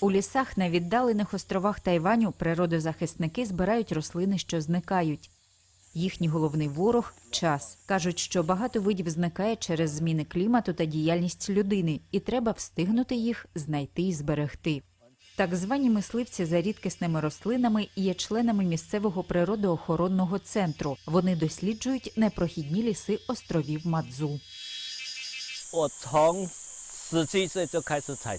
У лісах на віддалених островах Тайваню природозахисники збирають рослини, що зникають. Їхній головний ворог час. Кажуть, що багато видів зникає через зміни клімату та діяльність людини, і треба встигнути їх знайти і зберегти. Так звані мисливці за рідкісними рослинами є членами місцевого природоохоронного центру. Вони досліджують непрохідні ліси островів Мадзу.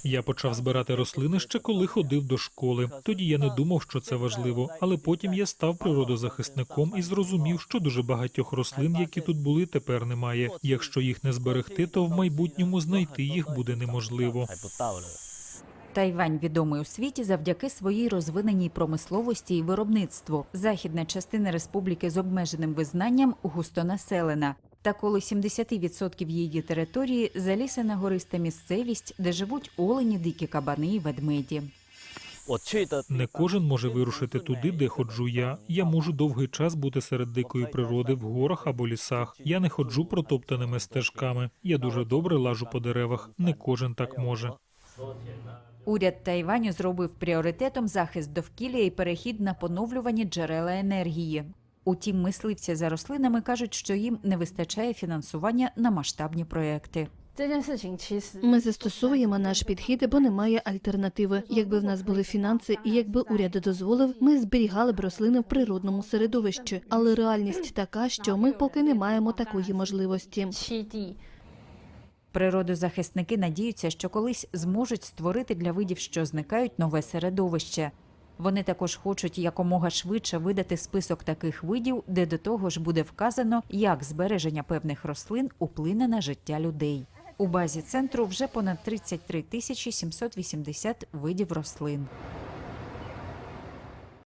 Я почав збирати рослини ще коли ходив до школи. Тоді я не думав, що це важливо, але потім я став природозахисником і зрозумів, що дуже багатьох рослин, які тут були, тепер немає. Якщо їх не зберегти, то в майбутньому знайти їх буде неможливо. Тайвань відомий у світі завдяки своїй розвиненій промисловості і виробництву. Західна частина республіки з обмеженим визнанням густонаселена та коло 70% її території залісена гориста місцевість, де живуть олені, дикі кабани і ведмеді. Не кожен може вирушити туди, де ходжу я. Я можу довгий час бути серед дикої природи в горах або лісах. Я не ходжу протоптаними стежками. Я дуже добре лажу по деревах. Не кожен так може. Уряд Тайваню зробив пріоритетом захист довкілля і перехід на поновлювані джерела енергії. Утім, мисливці за рослинами кажуть, що їм не вистачає фінансування на масштабні проекти. Ми застосовуємо наш підхід, бо немає альтернативи. Якби в нас були фінанси, і якби уряд дозволив, ми зберігали б рослини в природному середовищі, але реальність така, що ми поки не маємо такої можливості. Природозахисники надіються, що колись зможуть створити для видів, що зникають нове середовище. Вони також хочуть якомога швидше видати список таких видів, де до того ж буде вказано, як збереження певних рослин вплине на життя людей. У базі центру вже понад 33 тисячі 780 видів рослин.